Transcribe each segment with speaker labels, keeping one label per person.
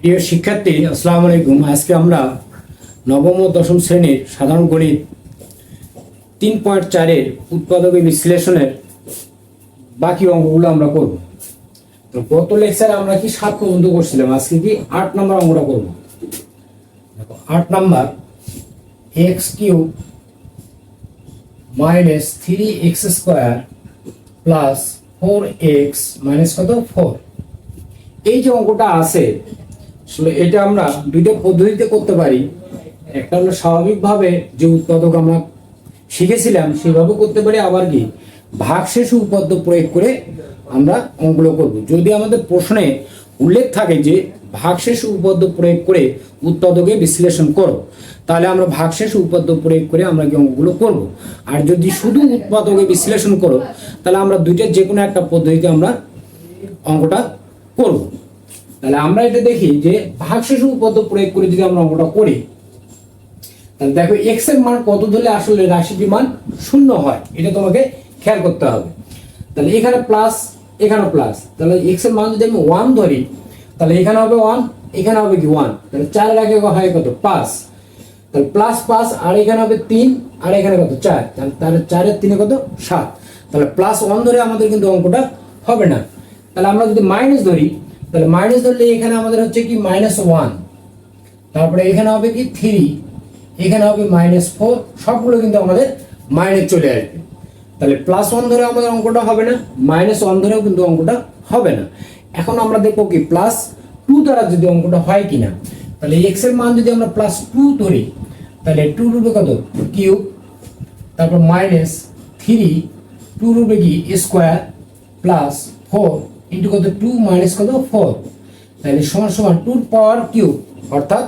Speaker 1: প্রিয় শিক্ষার্থী, আসসালামু আলাইকুম। আজকে আমরা নবম ও দশম শ্রেণির সাধারণ গণিত তিন পয়েন্ট চারের উৎপাদকের বিশ্লেষণের বাকি অঙ্কগুলো আমরা করব। তো গত লেকচারে আমরা কি সাত পর্যন্ত করছিলাম? আজকে কি আট নম্বর অঙ্কটা করব? দেখো, আট number x cube minus three x square plus four x minus কত? ফোর। এই যে অঙ্কটা আছে আসলে এটা আমরা দুইটা পদ্ধতিতে করতে পারি। একটা হলো স্বাভাবিকভাবে যে উৎপাদক আমরা শিখেছিলাম, সেভাবে করতে পারি, আবার কি? ভাগশেষ উপপাদ্য প্রয়োগ করে আমরা অঙ্কগুলো করব। যদি আমাদের প্রশ্নে উল্লেখ থাকে যে ভাগশেষ উপপাদ্য প্রয়োগ করে উৎপাদকে বিশ্লেষণ করো, তাহলে আমরা ভাগশেষ উপপাদ্য প্রয়োগ করে আমরা কি অঙ্কগুলো করব? আর যদি শুধু উৎপাদকে বিশ্লেষণ করো, তাহলে আমরা দুইটার যে কোনো একটা পদ্ধতিতে আমরা অঙ্কটা করব। তাহলে আমরা এটা দেখি যে ভাগ ভাগশেষ উপপাদ্য প্রয়োগ করে যদি আমরা অঙ্কটা করি, তাহলে দেখো এক্সের মান কত ধরলে আসলে রাশিটির মান শূন্য হয়, এটা তোমাকে খেয়াল করতে হবে। তাহলে এখানে প্লাস এখানে প্লাস তাহলে এক্সের মান যদি আমি ওয়ান ধরি, তাহলে এখানে হবে ওয়ান এখানে হবে কি ওয়ান তাহলে চারের আগে হয় কত? পাঁচ। তাহলে প্লাস পাঁচ, আর এখানে হবে তিন, আর এখানে কত? চার। তাহলে চারের তিনে কত? সাত। তাহলে প্লাস ওয়ান ধরে আমাদের কিন্তু অঙ্কটা হবে না। তাহলে আমরা যদি মাইনাস ধরি তাহলে মাইনাস ধরলে এখানে আমাদের হচ্ছে কি মাইনাস ওয়ান তারপরে এখানে হবে কি থ্রি এখানে হবে মাইনাস ফোর সবগুলো কিন্তু আমাদের মাইনাস চলে আসবে। তাহলে প্লাস ওয়ান ধরে আমাদের অঙ্কটা হবে না মাইনাস ওয়ান ধরেও কিন্তু অঙ্কটা হবে না। এখন আমরা দেখব কি প্লাস টু দ্বারা যদি অঙ্কটা হয় কিনা, তাহলে এক্সের মান যদি আমরা প্লাস টু ধরি, তাহলে টু রুপে কত? কিউব তারপর মাইনাস থ্রি টু রুপে কি স্কোয়ার প্লাস ফোর ইন্টু কত টু মাইনাস কত ফোর তাহলে সমান সমান টুর পাওয়ার কিউব অর্থাৎ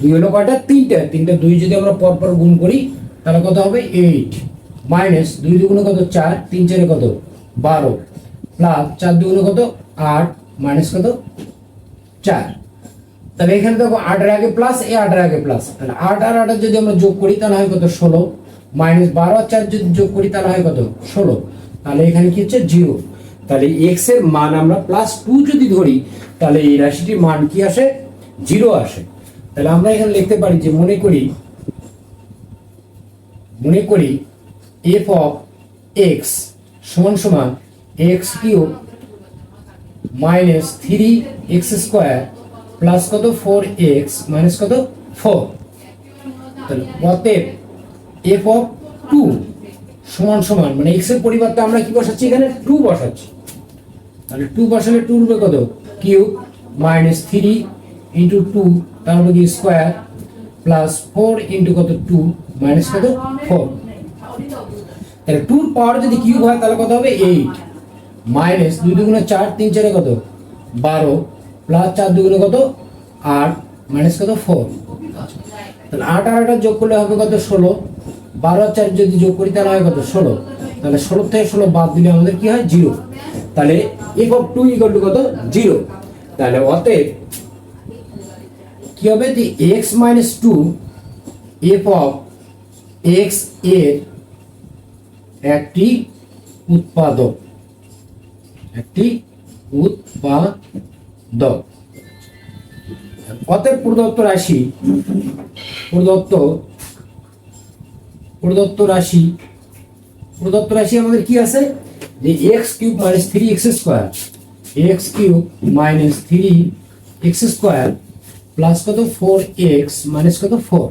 Speaker 1: দুই হলো কয়টা? তিনটা। তিনটা দুই যদি আমরা পর পর গুণ করি, তাহলে কত হবে? এইট মাইনাস দুই দুগুণে কত? চার। তিন চারে কত? বারো। প্লাস চার দুগুণে কত? আট। মাইনাস কত? চার। তাহলে এখানে দেখো আটের আগে প্লাস এ আটের আগে প্লাস তাহলে আট আর আটের যদি আমরা যোগ করি, তাহলে হয় কত? ষোলো। মাইনাস বারো আর চার যদি যোগ করি, তাহলে হয় কত? ষোলো। তাহলে এখানে কি হচ্ছে? জিরো তাহলে এক্সের মান আমরা প্লাস টু যদি ধরি, তাহলে এই রাশিটির মান কি আসে? জিরো আসে। তাহলে আমরা এখানে লিখতে পারি যে মনে করি মনে করি এফ অফ এক্স সমান সমান x cube minus three x square plus কত? ফোর এক্স মাইনাস কত? ফোর তাহলে অতএব এফ অফ টু সমান সমান মানে এক্সের পরিবর্তে আমরা কি বসাচ্ছি এখানে? টু বসাচ্ছি। তাহলে টু বসালে টু রূপে কত cube minus three into two তারপরে কি স্কোয়ার প্লাস ফোর ইন্টু কত টু মাইনাস কত ফোর তাহলে টুর পাওয়ার যদি কিউব হয়, তাহলে কত হবে এইট মাইনাস দুই দুগুণে চার, তিন চারে কত? বারো। প্লাস চার দুগুণে কত? আট। মাইনাস কত? ফোর তাহলে আট আর আট যোগ করলে হবে কত? ষোলো। বারো চার যদি যোগ করি, তাহলে হয় কত? ষোলো। তাহলে ষোলো থেকে ষোলো বাদ দিলে আমাদের কি হয়? জিরো। তাহলে f of two equal to কত? জিরো। তাহলে অতএব কি হবে? যে x minus two f of এক্সের একটি উৎপাদক। একটি উৎপাদক। অতএব প্রদত্ত রাশি, প্রদত্ত প্রদত্ত রাশি প্রদত্ত রাশি আমাদের কি আছে? যে x cube minus three x square x cube minus three x square plus কত? ফোর এক্স মাইনাস কত? ফোর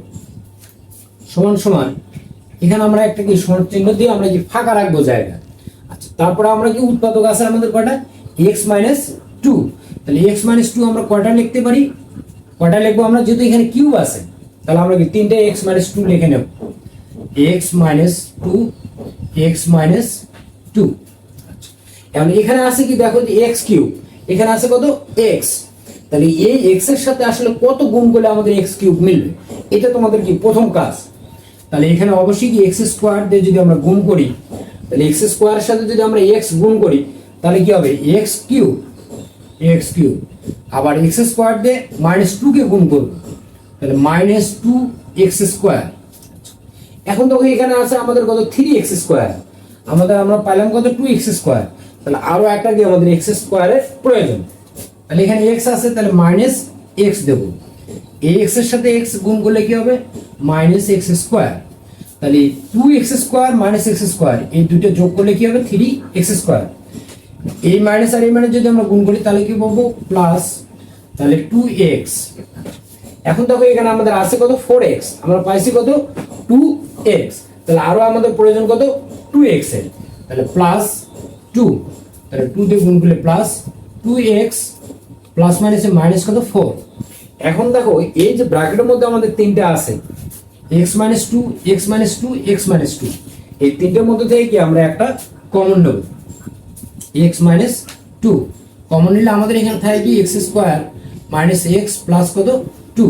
Speaker 1: সমান সমান, এখানে আমরা একটা কি সমান চিহ্ন দিয়ে আমরা কি ফাঁকা রাখব জায়গা? আচ্ছা তারপরে আমরা কি উৎপাদক আছে আমাদের কটা? এক্স মাইনাস টু তাহলে এক্স মাইনাস টু আমরা কটা লিখতে পারি? কটা লিখব আমরা? যেহেতু এখানে কিউব আছে, তাহলে আমরা কি তিনটে এক্স মাইনাস টু লিখে নেব। X minus two x minus two এখন এখানে আছে কি? দেখো যে এক্স কিউব এখানে আছে কত? এক্স তাহলে এই এক্সের সাথে আসলে কত গুণ করলে আমাদের এক্স কিউব মিলবে? এটা তোমাদের কি? প্রথম কাজ। তাহলে এখানে অবশ্যই কি এক্স স্কোয়ার দিয়ে যদি আমরা গুণ করি, তাহলে এক্স স্কোয়ারের সাথে যদি আমরা এক্স গুণ করি, তাহলে কি হবে? এক্স কিউব এক্স কিউব আবার এক্স স্কোয়ার দিয়ে মাইনাস টু কে গুণ করব। তাহলে মাইনাস টু এক্স স্কোয়ার এখন তো এখানে আছে আমাদের কত থ্রি এক্স স্কোয়ার আমাদের আমরা পাইলাম কত টু এক্স স্কোয়ার তাহলে আরও একটা কি আমাদের এক্স স্কোয়ারের প্রয়োজন। তাহলে এখানে এক্স আছে, তাহলে মাইনাস এক্স দেবো। এই এক্সের সাথে এক্স গুণ করলে কি হবে? মাইনাস এক্স স্কোয়ার তাহলে two x square minus x square এই দুটো যোগ করলে কি হবে? থ্রি এক্স স্কোয়ার এই মাইনাস আর এই মাইনাস যদি আমরা গুণ করি, তাহলে কি পাবো? প্লাস তাহলে টু এক্স এখন দেখো এখানে আমাদের আছে কত? ফোর এক্স আমরা পাইছি কত? টু এক্স তাহলে আরও আমাদের প্রয়োজন কত? টু এক্সের। তাহলে প্লাস টু তাহলে টু দিয়ে গুণ করলে প্লাস টু এক্স প্লাস মাইনাসে মাইনাস কত? ফোর এখন দেখো, এই যে ব্র্যাকেটের মধ্যে আমাদের তিনটা আছে। X minus two x minus two x minus two এই তিনটের মধ্যে থেকে কি আমরা একটা কমন নেব। এক্স মাইনাস টু কমন নিলে আমাদের এখানে থাকে কি? X square minus x plus কত? টু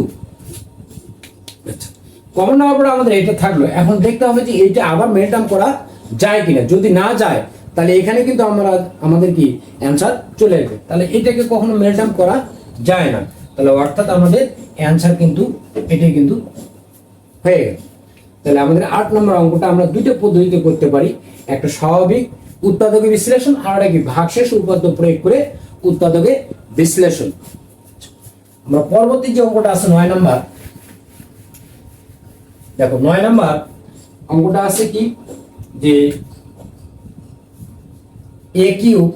Speaker 1: কমন নেওয়ার পরে আমাদের এটা থাকল। এখন দেখতে হবে যে এটা আবার মেনটেন করা যায় কিনা। যদি না যায়, তাহলে এখানে কিন্তু আমরা, আমাদের কি অ্যান্সার চলে আসবে। তাহলে এটাকে কখনো মেনটেন করা যায় না। তাহলে অর্থাৎ আমাদের অ্যান্সার কিন্তু, এটাই কিন্তু হয়ে গেল। তাহলে আমাদের আট নম্বর অঙ্কটা আমরা দুটো পদ্ধতিতে করতে পারি। একটা স্বাভাবিক উৎপাদকের বিশ্লেষণ, আর একটা কি ভাগশেষ উপাদ্য প্রয়োগ করে উৎপাদকের বিশ্লেষণ। আমরা পরবর্তী যে অঙ্কটা আছে নয় নম্বর দেখো, নয় নম্বর অঙ্কটা আছে কি? যে a cube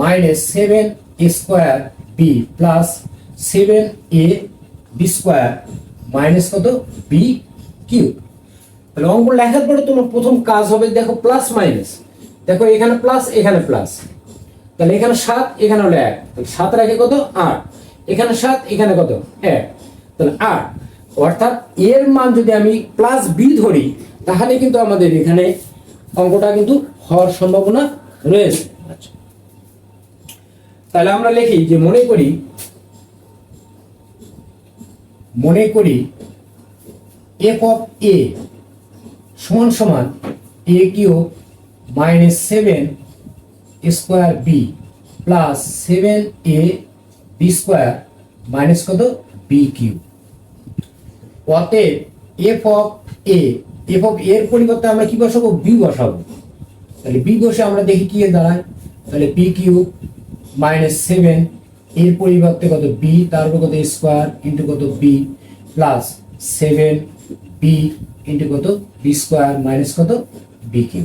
Speaker 1: minus seven a square b plus seven a b square minus কত? B cube. তাহলে অঙ্ক লেখার পরে তোমার প্রথম কাজ হবে, দেখো প্লাস মাইনাস দেখো, এখানে প্লাস এখানে প্লাস তাহলে এখানে সাত, এখানে হলো এক। সাত রাখে কত? আট। এখানে সাত, এখানে কত? এক। তাহলে আট। অর্থাৎ এর মান যদি আমি প্লাস বি ধরি তাহলে কিন্তু আমাদের এখানে অঙ্কটা কিন্তু হওয়ার সম্ভাবনা রয়েছে। আচ্ছা। তাহলে আমরা লিখি যে মনে করি মনে করি এফ অফ এ সমান সমান a cube minus seven square b plus seven a b square minus কত? বি কিউ অতএব f of a f of এর পরিবর্তে আমরা কি বসাবো? বি বসাবো। তাহলে বি বসে আমরা দেখি কি দাঁড়ায়। তাহলে পি কিউ মাইনাস সেভেন এর পরিবর্তে কত বি তার উপর কত স্কোয়ার ইন্টু কত b plus seven b into কত বি স্কোয়ার মাইনাস কত বি কিউ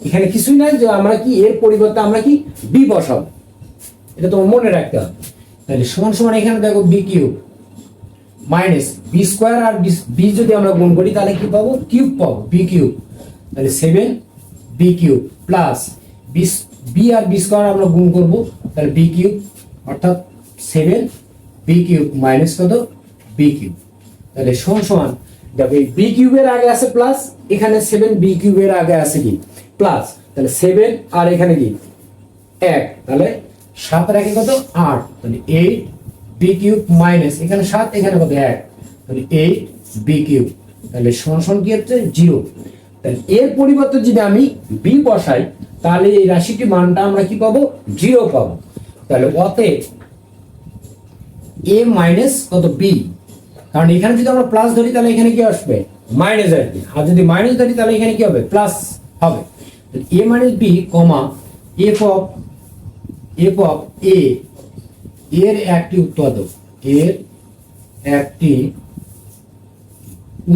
Speaker 1: এখানে কিছুই নাই যে আমরা কি এর পরিবর্তে আমরা কি বি বসাবো। এটা তোমার মনে রাখতে হবে। তাহলে সমান সমান এখানে দেখো b cube minus b square আর বি যদি আমরা গুণ করি, তাহলে কি পাবো? কিউব পাবো, বি কিউব। তাহলে seven, b cube plus b আর বি স্কোয়ার আমরা গুণ করব, তাহলে বি কিউব, অর্থাৎ সেভেন, বি কিউব মাইনাস কত? B cube. তাহলে সমান সমান, দেখো এই বি কিউবের আগে আছে প্লাস, এখানে সেভেন বি কিউবের আগে আছে কি? প্লাস। তাহলে সেভেন আর এখানে কি? এক। তাহলে সাত রাখে কত? আট। তাহলে এইট বি কিউব মাইনাস, এখানে সাত, এখানে কত? এক। তাহলে এইট বি কিউব। তাহলে সমান কি হচ্ছে? জিরো। তাহলে এর পরিবর্তে যদি আমি বি বসাই, তাহলে এই রাশিটির মানটা আমরা কি পাবো? জিরো পাবো। তাহলে অতএব এ মাইনাস কত বি কারণ এখানে যদি আমরা প্লাস ধরি, তাহলে এখানে কি আসবে? মাইনাস আসবে। আর যদি মাইনাস ধরি, তাহলে এখানে কি হবে? প্লাস হবে। এ minus B comma f of f of a এর একটি উৎপাদক, এর একটি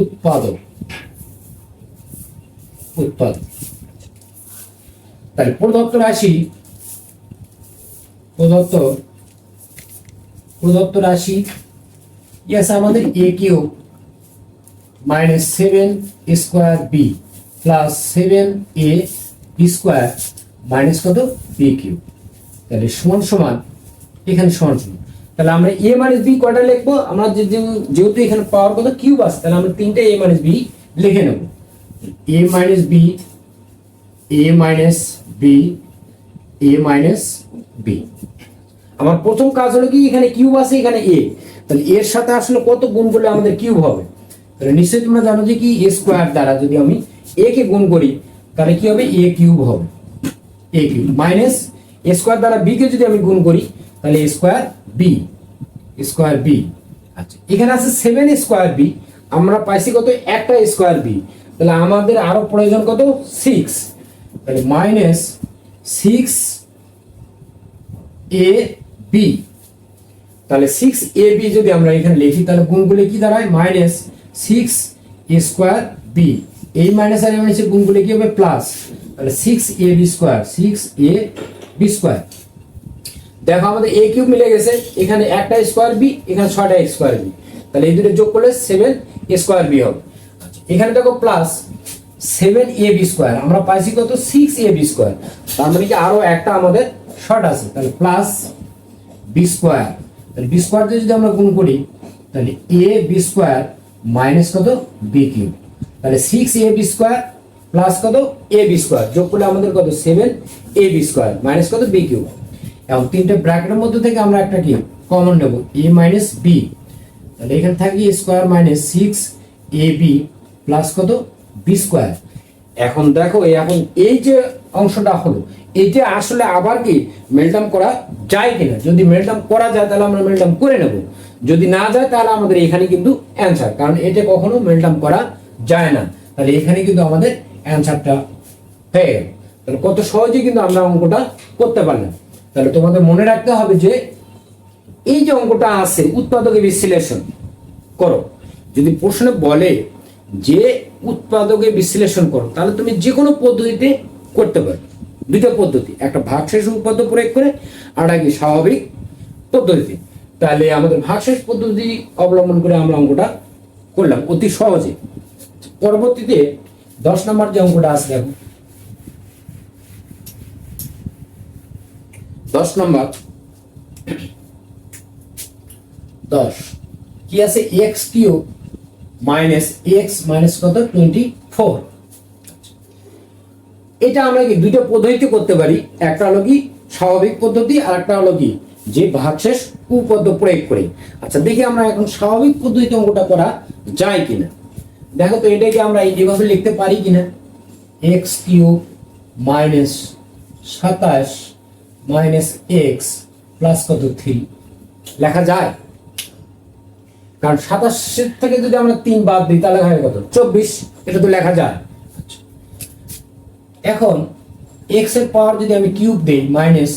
Speaker 1: উৎপাদক উৎপাদক। তাহলে প্রদত্ত রাশি, প্রদত্ত প্রদত্ত রাশি ইয়াস আমাদের a cube minus seven square b plus seven a square minus কত? বি কিউ তাহলে সমান সমান এখানে সমান সমান তাহলে আমরা এ মাইনাস বি কয়টা লিখব? আমরা যেহেতু এখানে পাওয়ার কত? কিউব আছে। তাহলে আমরা তিনটে এ মাইনাস বি লিখে নেব। A minus b a minus b a minus b আমার প্রথম কাজ হলো কি? এখানে কিউব আছে, এখানে এ তাহলে এর সাথে আসলে কত গুণ করলে আমাদের কিউব হবে? তাহলে নিশ্চয়ই তোমরা জানো যে কি? এ স্কোয়ার দ্বারা যদি আমি এ কে গুণ করি, তাহলে কি হবে? এ কিউব হবে। A cube minus a square দ্বারা বি কে যদি আমি গুণ করি তাহলে স্কোয়ার বি স্কোয়ার বি আচ্ছা এখানে আছে সেভেন স্কোয়ার বি আমরা পাইছি কত? একটা স্কোয়ার বি তাহলে আমাদের আরও প্রয়োজন কত? সিক্স তাহলে মাইনাস সিক্স এ বি তাহলে সিক্স এ বি যদি আমরা এখানে লিখি, তাহলে গুণ করলে কি দাঁড়ায়? মাইনাস সিক্স স্কোয়ার বি এই মাইনাস আর মাইনাসের গুণ করলে কি হবে? প্লাস তাহলে six a b square six a b square দেখো আমাদের এ কিউব মিলে গেছে এখানে একটা স্কোয়ার বি এখানে ছয়টা স্কোয়ার বি তাহলে এই দুটো যোগ করলে সেভেন স্কোয়ার বি হবে। আচ্ছা, এখানে দেখো plus seven a b square আমরা পাইছি কত? সিক্স এ বি স্কোয়ার তার মানে কি আরও একটা আমাদের শর্ট আছে তাহলে প্লাস বি স্কোয়ার তাহলে বি স্কোয়ার দিয়ে যদি আমরা গুণ করি তাহলে এ বি স্কোয়ার মাইনাস কত? B cube. তাহলে six a b square plus কত? এ বি স্কোয়ার যোগ করলে আমাদের কত? Seven a b square minus কত? B cube. এবং তিনটে ব্র্যাকেটের মধ্যে থেকে আমরা একটা কি? কমন নেব। এ মাইনাস বি তাহলে এখানে থাকি square minus six a b plus কত? বি স্কোয়ার এখন দেখো এখন এই যে অংশটা হলো এইটা আসলে আবার কি মেলটাম করা যায় কিনা? যদি মেলটাম করা যায়, তাহলে আমরা মেলটাম করে নেব। যদি না যায়, তাহলে আমাদের এখানে কিন্তু অ্যান্সার কারণ এটা কখনো মেলটাম করা যায় না। তাহলে এখানে কিন্তু আমাদের অ্যান্সারটা হয়ে তাহলে কত সহজে কিন্তু আমরা অঙ্কটা করতে পারলাম। তাহলে তোমাদের মনে রাখতে হবে যে এই যে অঙ্কটা আছে, উৎপাদকের বিশ্লেষণ, করো। যদি প্রশ্নে বলে যে উৎপাদকে বিশ্লেষণ করো, তাহলে তুমি যে কোনো পদ্ধতিতে করতে পারো। দুইটা পদ্ধতি, একটা ভাগশেষ উপপাদ্য প্রয়োগ করে, আর কি স্বাভাবিক পদ্ধতিতে। তাহলে আমাদের ভাগশেষ পদ্ধতি অবলম্বন করে আমরা অঙ্কটা করলাম অতি সহজে। পরবর্তীতে দশ নম্বর যে অঙ্কটা আছে দশ নম্বর। দশ। কি আছে? X cube minus x minus কত? Twenty four. এটা আমরা কি দুইটা পদ্ধতিতে করতে পারি? একটা হলো কি স্বাভাবিক পদ্ধতি আর একটা হলো কি যে ভাগশেষ উপপদ্য প্রয়োগ করে। আচ্ছা দেখি আমরা এখন স্বাভাবিক পদ্ধতিতে অঙ্কটা করা যায় কিনা। দেখো তো, এটাকে আমরা এইভাবে লিখতে পারি কিনা? এক্স কিউব মাইনাস সাতাশ মাইনাস এক্স প্লাস কত থ্রি? লেখা যায়? কারণ সাতাশের থেকে যদি আমরা তিন বাদ দিই, তাহলে হয় কত? চব্বিশ। এটা তো লেখা যায়। এখন এক্সের পাওয়ার যদি আমি কিউব দিই, মাইনাস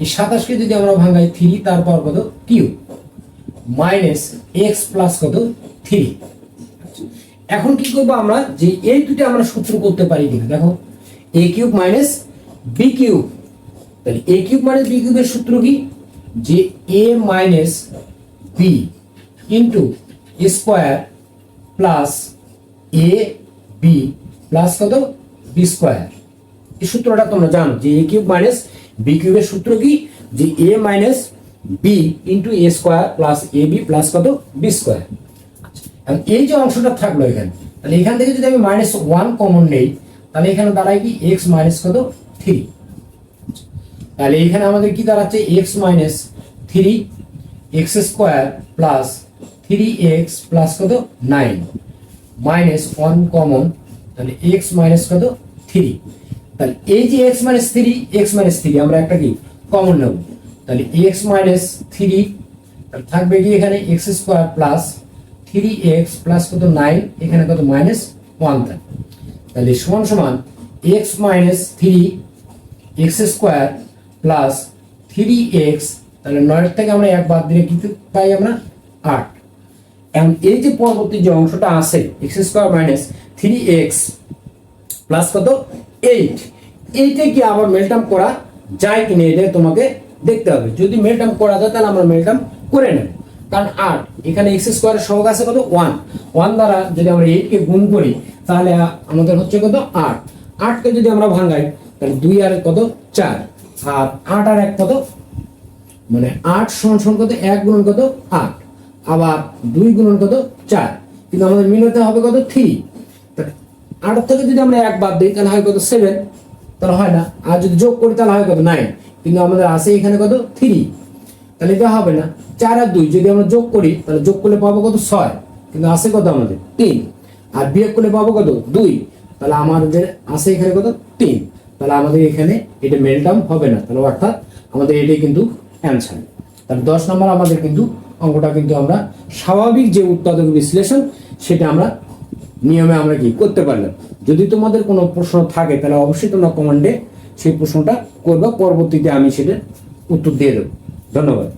Speaker 1: এই সাতাশকে যদি আমরা ভাঙাই থ্রি, তার পাওয়ার কত? কিউব। মাইনাস এক্স প্লাস কত? থ্রি। এখন কি করব আমরা? যে এই দুটো আমরা সূত্র করতে পারি কিনা? দেখো, a cube minus b cube. তাহলে এ কিউব মাইনাস বি কিউবের সূত্র কি? যে a minus b into square plus a b plus কত? বি স্কোয়ার এই সূত্রটা তোমরা জানো যে এ কিউব মাইনাস বি কিউবের সূত্র কি? যে a minus b into a square plus a b plus কত? বি স্কোয়ার এখন এই যে অংশটা থাকল এখানে, তাহলে এখান থেকে যদি আমি মাইনাস ওয়ান কমন নেই, তাহলে এখানে দাঁড়ায় কি? এক্স মাইনাস কত? থ্রি তাহলে এখানে আমাদের কি দাঁড়াচ্ছে? X minus three x square plus three x plus কত? নাইন মাইনাস ওয়ান কমন তাহলে এক্স মাইনাস কত? থ্রি তাহলে এই যে x minus three x minus three আমরা একটা কি? কমন নেব। তাহলে এক্স মাইনাস থ্রি থাকবে কি এখানে? X square plus three x plus কত? নাইন এখানে কত? মাইনাস ওয়ান থাকবে তাহলে সমান সমান x minus three x square plus three x তাহলে নয়ের থেকে আমরা এক বাদ দিলে কিন্তু পাই আমরা? আট। এবং এই যে পরবর্তী যে অংশটা আছে x square minus three x plus কত? এইট এইটা কি আবার মেলটাম করা যায় কিনা এটা তোমাকে দেখতে হবে। যদি মেলটাম করা যায়, তাহলে আমরা মেলটাম করে নেব। কারণ আট, এখানে এক্স স্কোয়ারের সহগ আছে কত? ওয়ান ওয়ান দ্বারা যদি আমরা এইটকে গুণ করি, তাহলে আমাদের হচ্ছে কত? আট। আটকে যদি আমরা ভাঙাই, তাহলে দুই আর কত? চার। আর আট আর এক কত? মানে আট সমান সমান কত? এক গুণন কত? আট। আবার দুই গুণন কত? চার। কিন্তু আমাদের মিলাতে হবে কত? থ্রি। আট থেকে যদি আমরা এক বাদ দিই, তাহলে হয় কত? সেভেন। তাহলে হয় না। আর যদি যোগ করি, তাহলে হয় কত? নাইন। কিন্তু আমাদের আছে এখানে কত? থ্রি। তাহলে এটা হবে না। চার আর দুই, যদি আমরা যোগ করি, তাহলে যোগ করলে পাবো কত? ছয়। কিন্তু আছে কত আমাদের? তিন। আর বিয়োগ করলে পাবো কত? দুই। তাহলে আমাদের আছে এখানে কত? তিন। তাহলে আমাদের এখানে এটা মেল টার্ম হবে না। তাহলে অর্থাৎ আমাদের এটাই কিন্তু অ্যান্সার তাহলে দশ নম্বর আমাদের কিন্তু অঙ্কটা কিন্তু আমরা স্বাভাবিক যে উৎপাদক বিশ্লেষণ, সেটা আমরা নিয়মে আমরা কি করতে পারলাম। যদি তোমাদের কোনো প্রশ্ন থাকে, তাহলে অবশ্যই তোমরা কমান্ডে সেই প্রশ্নটা করবে। পরবর্তীতে আমি সেটা উত্তর দিয়ে দেবো। ধন্যবাদ।